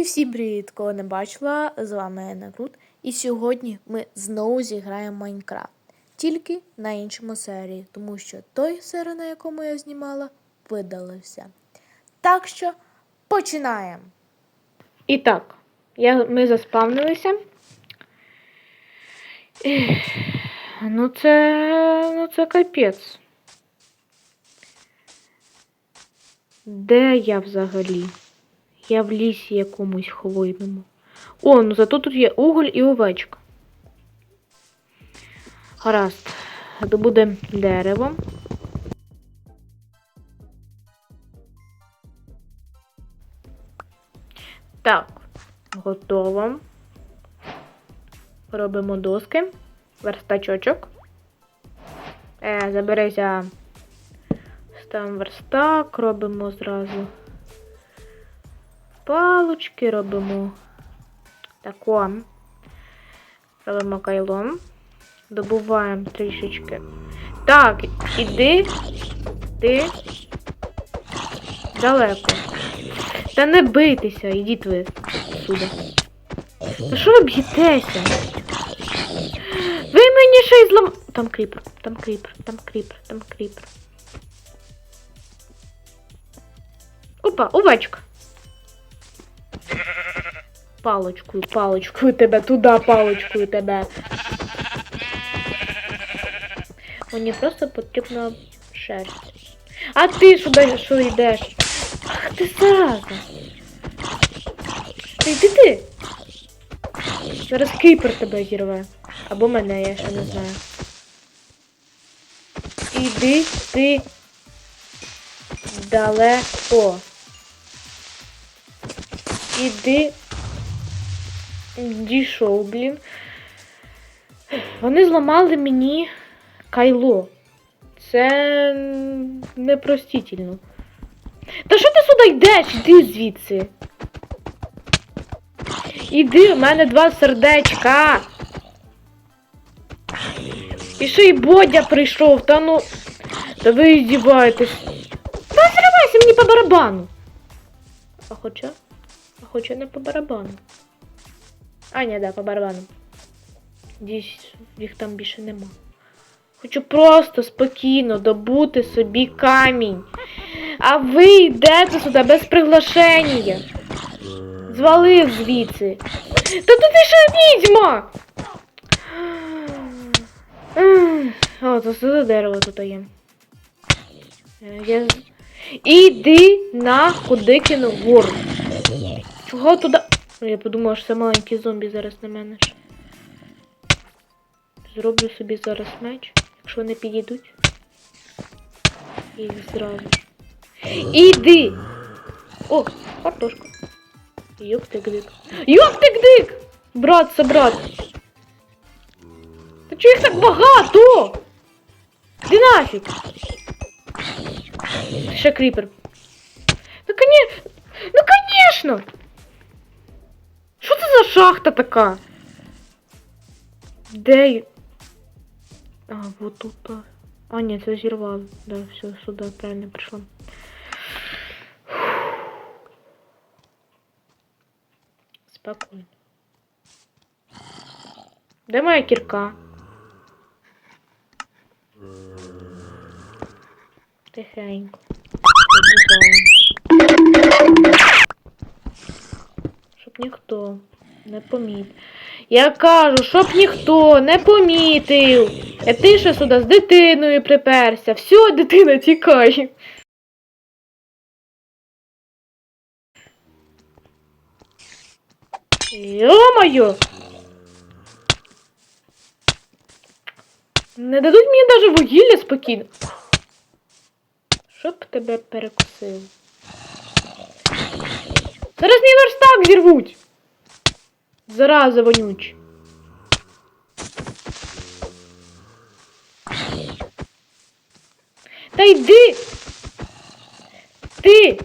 І всім привіт, кого не бачила, з вами Ена Крут. І сьогодні ми знову зіграємо Майнкрафт. Тільки на іншому серії, тому що той серій, на якому я знімала, видалився. Так що починаємо. І так, я, ми заспавнилися. Ну це. Ну це капець. Де я взагалі? Я в лісі якомусь хвойному. О, ну зато тут є уголь і овечка. Гаразд. Добудемо дерево. Так, готово. Робимо доски. Верстачочок. Е, заберися. Ставимо верстак, робимо зразу палочки робимо. Тако. Робимо кайлом. Добуваємо трішечки. Так, іди. Ти. Далеко. Та не бийтеся, ідіть ви сюди. Та що ви б'єтеся? Ви мені ще й злам... Там кріпер, там кріпер, там кріпер, там кріпер. Опа, овечка. Палочкою, палочкою тебе, туди палочкою тебе. Мені просто потрібна шерсть. А ти сюди що йдеш? Ах ти зараза. Ти йди ти. Зараз кипер тебе зірве. Або мене, я ще не знаю. Іди ти далеко. Іди. Дійшов, блін. Вони зламали мені кайло. Це непростительно. Та що ти сюди йдеш? Іди звідси. Іди, у мене два сердечка. І ще й Бодя прийшов, та ну. Та ви здіваєтесь. Та зривайся мені по барабану. А хоча? А хоча не по барабану. А, ні, да, по барабану. Десь їх там більше нема. Хочу просто спокійно добути собі камінь. А ви йдете сюди без приглашення. Звалив звідси. Та тут ще відьма! О, то сюди дерево тут є. Е, Я... Іди на куди кину вгору. Чого туди? Я подумала, що це маленький зомбі зараз на мене. Зроблю собі зараз меч, якщо не підійдуть. І зразу. Іди! О, картошка. Йоптик-дик. Йоптик-дик! Брат, собрат. Та чого їх так багато? Іди нафіг! Ще кріпер. Ну, коні... ну конечно! Шахта така? Де? А, вот тут. а. Ні, це зірвало. Да, все, сюди правильно прийшла. Спокійно. Де моя кірка? Тихенько. Щоб ніхто не помітив. Я кажу, щоб ніхто не помітив. А ти ще сюди з дитиною приперся. Все, дитина тікає. Йо-моє! Не дадуть мені навіть вугілля спокійно. Щоб тебе перекусив. Зараз мій верстак зірвуть. Зараза вонючі. Та йди! Ти!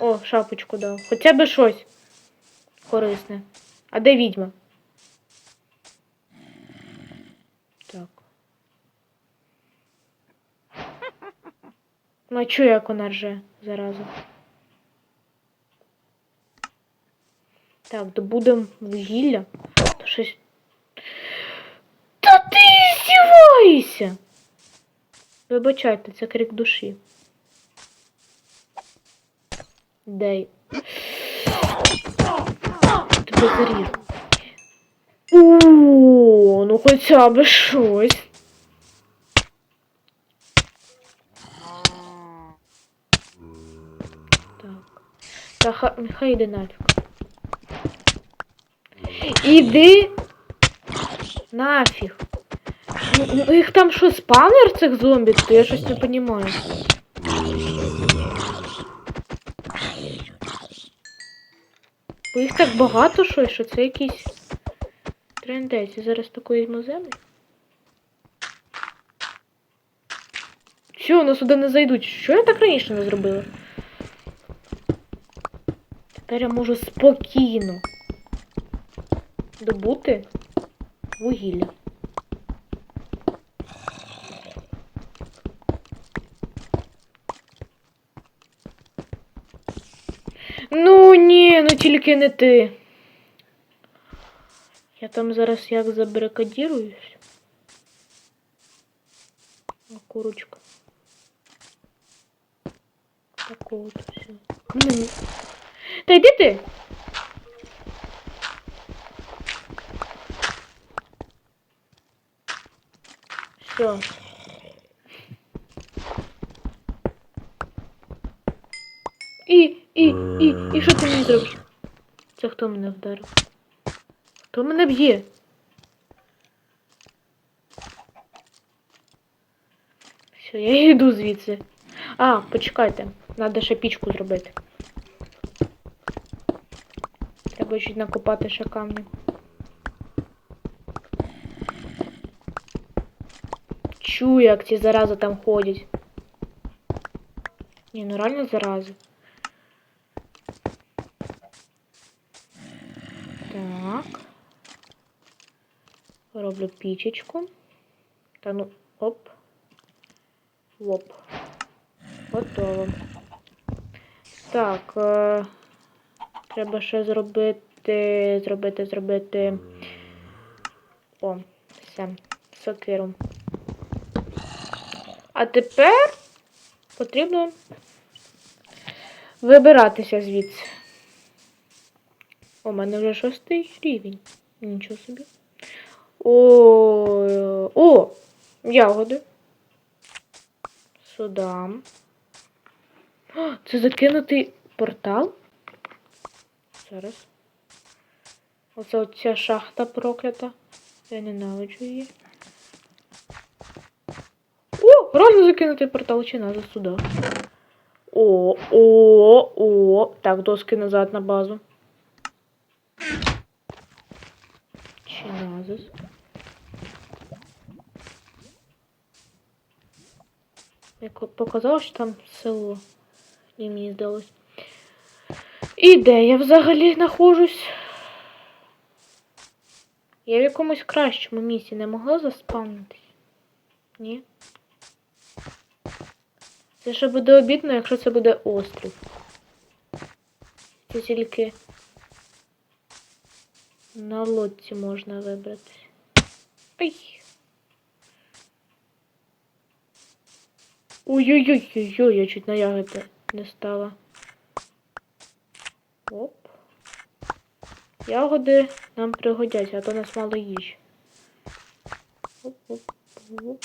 О, шапочку дав. Хоча б щось корисне. А де відьма? Так. Ну а чую, як вона рже зараза. Так, добудемо вугілля. То щось. Та ти здіваєшся! Вибачайте, це крик душі. Дай. Тебе заріжу. О, ну хоча б щось. Так. Та ха- хай йде нафіг. Іди нафіг. Ну, ну, їх там що, спавнер цих зомбі? То я щось не розумію. Бо їх так багато що, що це якийсь трендець. Я зараз таку візьму землю. Що, вони сюди не зайдуть? Що я так раніше не зробила? Тепер я можу спокійно добути вугілля. Ну ні, ну тільки не ти. Я там зараз як забарикадіруюсь. О, курочка. Такого от все. Та йди ти. Все. І, і, і, і що ти мені зробиш? Це хто мене вдарив? Хто мене б'є? Все, я йду звідси. А, почекайте, треба ще пічку зробити. Треба чуть накопати ще камні. Чую, як ці зарази там ходять. Ні, ну реально зарази. Так. Роблю пічечку. Та ну, оп. Оп. Готово. Так. Е треба ще зробити. Зробити, зробити. О, все. Сокиру. А тепер потрібно вибиратися звідси. У мене вже шостий рівень. Нічого собі. О, о, ягоди. Сюда. Це закинутий портал. Зараз. Оце оця шахта проклята. Я ненавиджу її. О, реально закинутий портал чи назад сюди. О, о, о. Так, доски назад на базу. Чи назад. Як показало, що там село. Ні, мені здалось. І де я взагалі знаходжусь? Я в якомусь кращому місці не могла заспавнитись? Ні? Це ще буде обідно, якщо це буде острів. Це тільки на лодці можна вибратись. Ай! Ой-ой-ой-ой-ой, я чуть на ягоди не стала. Оп. Ягоди нам пригодяться, а то нас мало їжі. Оп-оп-оп.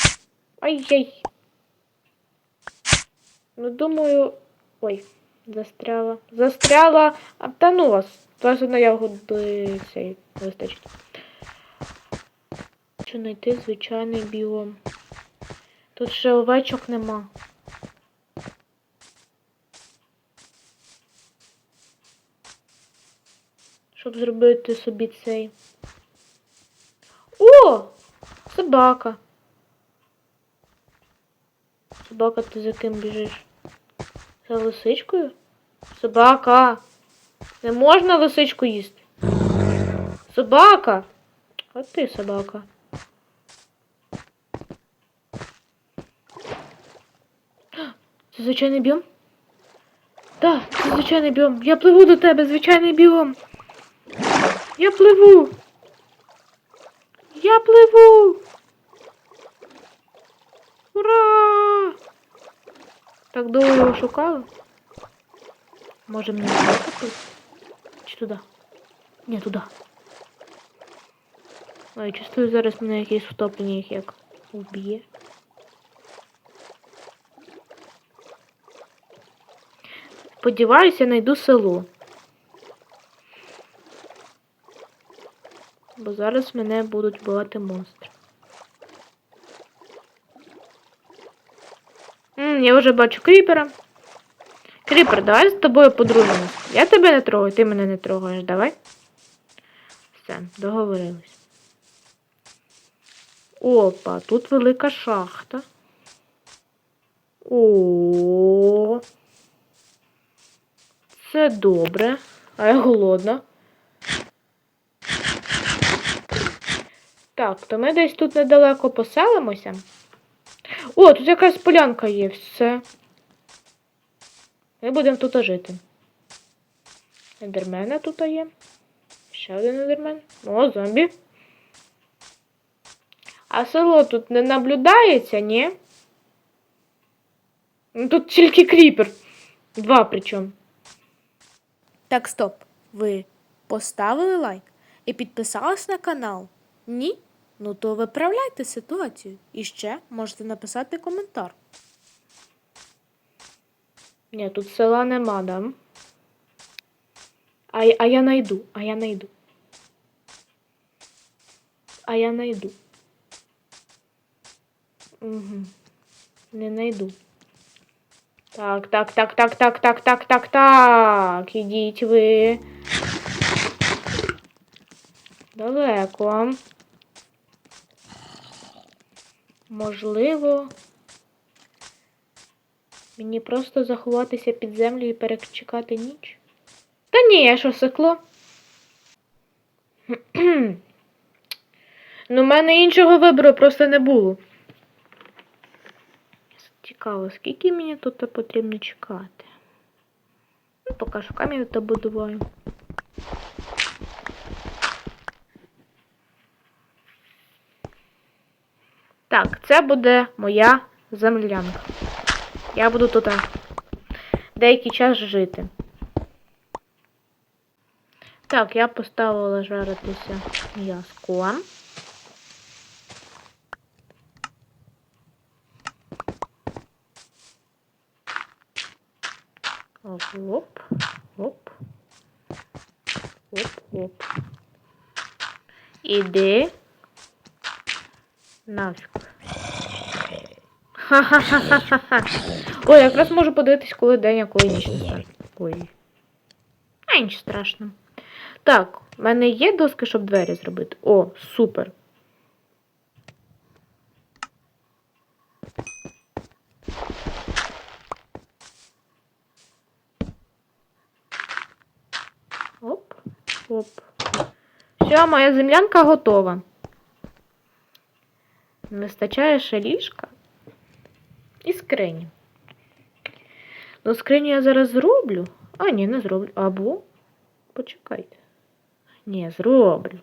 Ай-яй! Ну, думаю... Ой, застряла. Застряла! Та ну вас. Вас на ягоди цей вистачить. Хочу знайти звичайний біом. Тут ще овечок нема. Щоб зробити собі цей. О! Собака. Собака, ти за ким біжиш? За лисичкою? Собака! Не можна лисичку їсти. Собака! А ти собака. Це звичайний біом? Так, це звичайний біом. Я пливу до тебе, звичайний біом. Я пливу. Я пливу. Ура! Так довго його шукали. Може мені тут? Чи туди? Ні, туди. Ой, чувствую, зараз мене якийсь втоплений як вб'є. Сподіваюся, знайду село. Бо зараз мене будуть бувати монстри. Я вже бачу кріпера. Кріпер, давай з тобою подружимось. Я тебе не трогаю, ти мене не трогаєш, давай. Все, договорились. Опа, тут велика шахта. О. Це добре. А я голодна. Так, то ми десь тут недалеко поселимося. О, тут якась полянка є, все. Ми будемо тут жити. Ендермена тут є. Ще один ендермен. О, зомбі. А село тут не наблюдається, ні? Ну, Тут тільки кріпер. Два причому. Так, стоп. Ви поставили лайк і підписались на канал? Ні? Ну то виправляйте ситуацію. І ще можете написати коментар. Ні, тут села нема, да? А, а я найду, а я найду. А я найду. Угу. Не найду. Так, так, так, так, так, так, так, так, так. Ідіть ви. Далеко. Можливо. Мені просто заховатися під землю і перечекати ніч? Та ні, я що секло? ну, в мене іншого вибору просто не було. Цікаво, скільки мені тут потрібно чекати? Ну, поки що камінь добудуваю. Так, це буде моя землянка. Я буду тут деякий час жити. Так, я поставила жаритися м'язко. Оп, оп, оп. Оп. Іди. Нафіг. Ха-ха-ха-ха-ха. Ой, якраз можу подивитись, коли день, а коли ніч настане. Ой. А нічого страшного. Так, в мене є доски, щоб двері зробити. О, супер. Оп, оп. Все, моя землянка готова. Не вистачає ще ліжка і скрині. Ну, скриню я зараз зроблю. А, ні, не зроблю. Або. Почекайте. Ні, зроблю.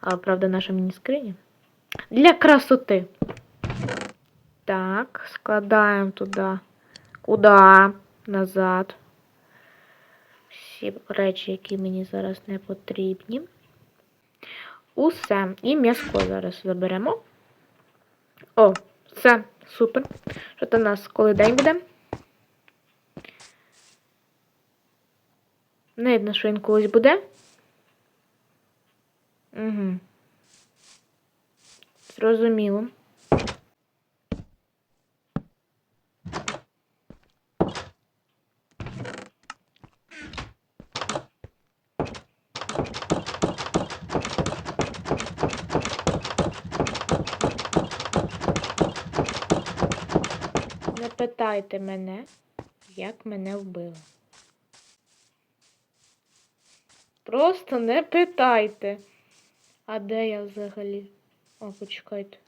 А правда, наша мені скриня. Для красоти. Так, складаємо туди. Куди? Назад. Всі речі, які мені зараз не потрібні. Усе. І м'яско зараз заберемо. О, все, супер. Що то у нас коли день буде? Не видно, що він колись буде. Угу. Зрозуміло. Не питайте мене, як мене вбили. Просто не питайте. А де я взагалі? О, почекайте.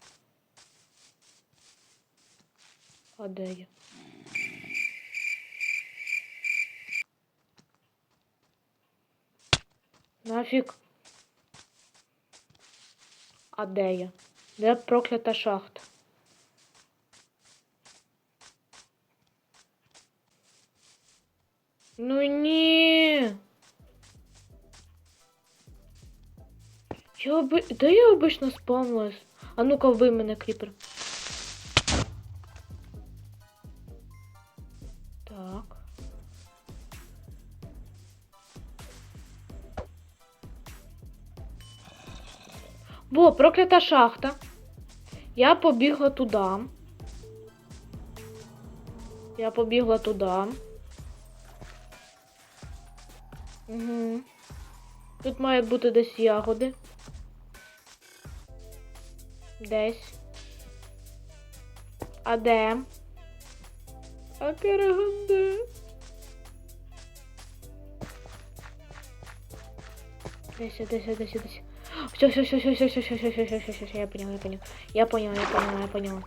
А де я? Нафіг. А де я? Де проклята шахта? Ну ні. Я оби... Де я обично спавнилась? А ну-ка вбий мене, кріпер. Так. Во, проклята шахта. Я побігла туди. Я побігла туди. Угу. Тут мають бути десь ягоди. Десь. А де? А караганде? Десь, десь, десь, десь. Все, все, все, все, все, все, все, все, все, все, все, все, все, я поняла, я поняла. Я поняла, я поняла, я поняла.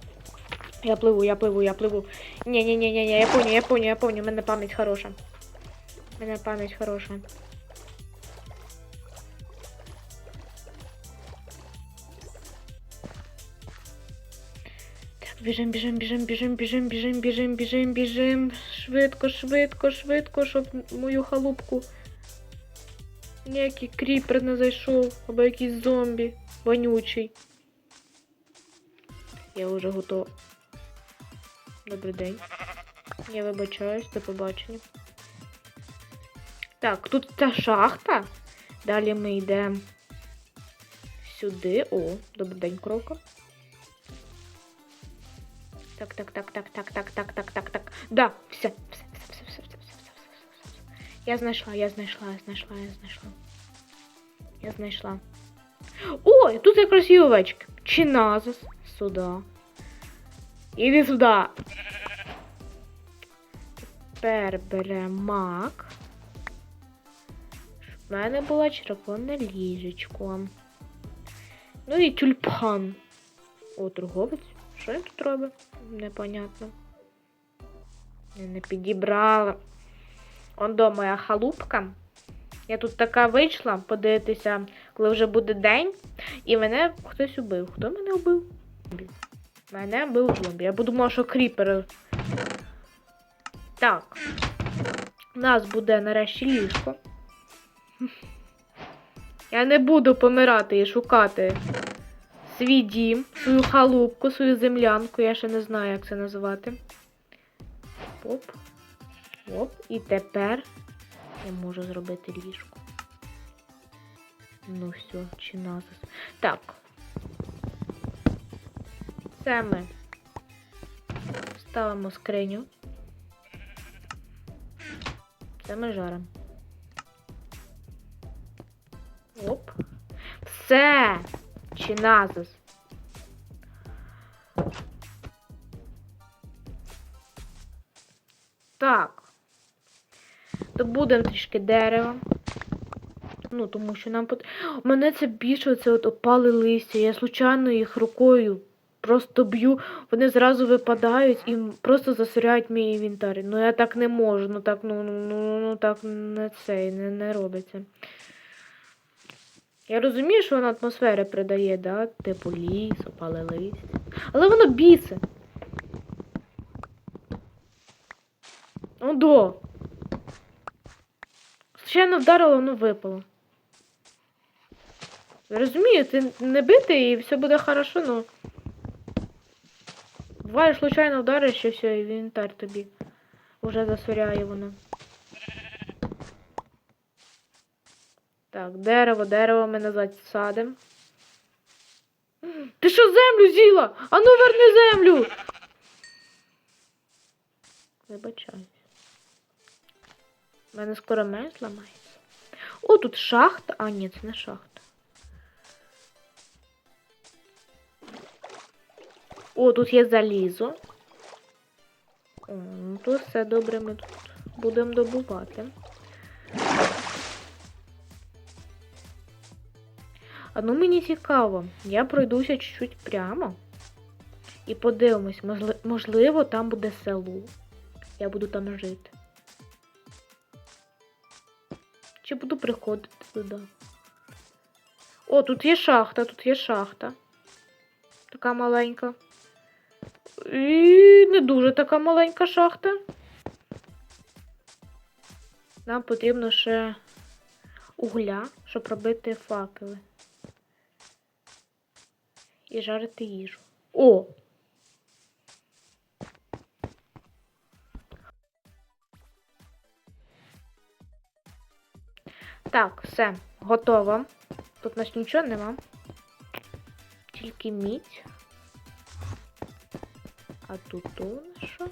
Я пливу, я пливу, я пливу. Не, не, не, не, не, я понял, я понял, я понял. У мене пам'ять хороша. У мене пам'ять хороша. Так, біжим, біжим, біжим, біжим, біжим, біжим, біжим, біжим, біжим. Швидко, швидко, швидко, щоб мою халупку ніякий кріпер не зайшов, або якийсь зомбі вонючий. Я вже готова. Добрий день. Я вибачаюсь, до побачення. Так, тут ця шахта. Далі ми йдемо сюди. О, добрий день, крока. Так, так, так, так, так, так, так, так, так, так. Да, все, все, все, все, все, все, все, все, все, все. Я знайшла, я знайшла, я знайшла, я знайшла. Я знайшла. Ой, тут якраз є овечки. Чиназис. Сюди. Іди сюди. Тепер беремо мак. В мене була червоне ліжечко. Ну і тюльпан. О, торговець. Що він тут робить? Непонятно. Я не підібрала. Он до моя халупка. Я тут така вийшла подивитися, коли вже буде день, і мене хтось убив. Хто мене вбив? Мене вбив зомбі. Я подумала, що кріпер. Так. У нас буде нарешті ліжко. Я не буду помирати і шукати свій дім, свою халупку, свою землянку. Я ще не знаю, як це називати. Оп. Оп. І тепер я можу зробити ліжко. Ну все, чи назис. Так. Це ми ставимо скриню. Це ми жаримо. Все! Чи назис. Так. Добудемо трішки дерева. Ну, тому що нам пот... Мене це більше це от опали листя. Я случайно їх рукою просто б'ю, вони зразу випадають і просто засоряють мій інвентар. Ну я так не можу, ну так, ну, ну, ну, ну так не цей, не, не робиться. Я розумію, що воно атмосфери придає, да? Типу ліс, опали листя. Але воно бісе. Ну до. Звичайно вдарило, воно випало. Розумію, ти не бити і все буде хорошо, ну. Буває, случайно вдариш і все, і інвентар тобі вже засоряє воно. Так, дерево, дерево ми назад садимо. Ти що землю з'їла? Ану верни землю! Вибачаюсь. У мене скоро меч зламається. О, тут шахта. А, ні, це не шахта. О, тут є залізо. О, ну то все добре ми тут будемо добувати. А ну мені цікаво, я пройдуся чуть-чуть прямо і подивимось, можли- можливо, там буде село. Я буду там жити. Чи буду приходити туди. О, тут є шахта, тут є шахта. Така маленька. І не дуже така маленька шахта. Нам потрібно ще угля, щоб робити факели. І жарити їжу. О! Так, все, готово. Тут у нас нічого нема. Тільки мідь. А тут у нас що?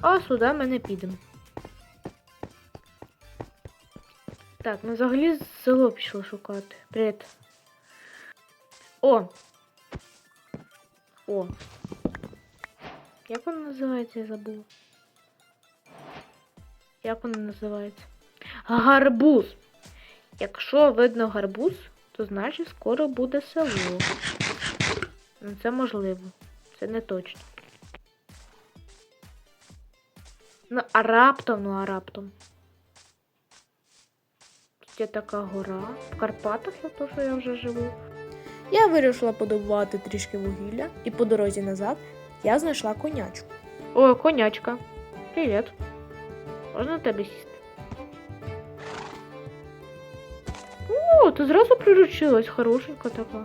А сюди ми не підемо. Так, ми взагалі село пішли шукати. Привіт. О! О! Як воно називається, я забула. Як воно називається? Гарбуз. Якщо видно гарбуз, то значить скоро буде село. Ну це можливо. Це не точно. Ну, а раптом, ну а раптом. Є така гора. В Карпатах я що я вже живу. Я вирішила подобувати трішки вугілля, і по дорозі назад я знайшла конячку. О, конячка. Привіт. Можна тебе сісти? О, ти зразу приручилась, хорошенька така.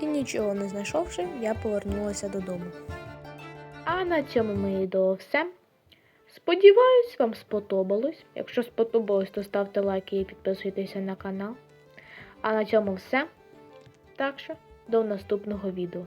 І нічого не знайшовши, я повернулася додому. А на цьому моє відео все. Сподіваюсь, вам сподобалось. Якщо сподобалось, то ставте лайки і підписуйтеся на канал. А на цьому все. Так що, до наступного відео.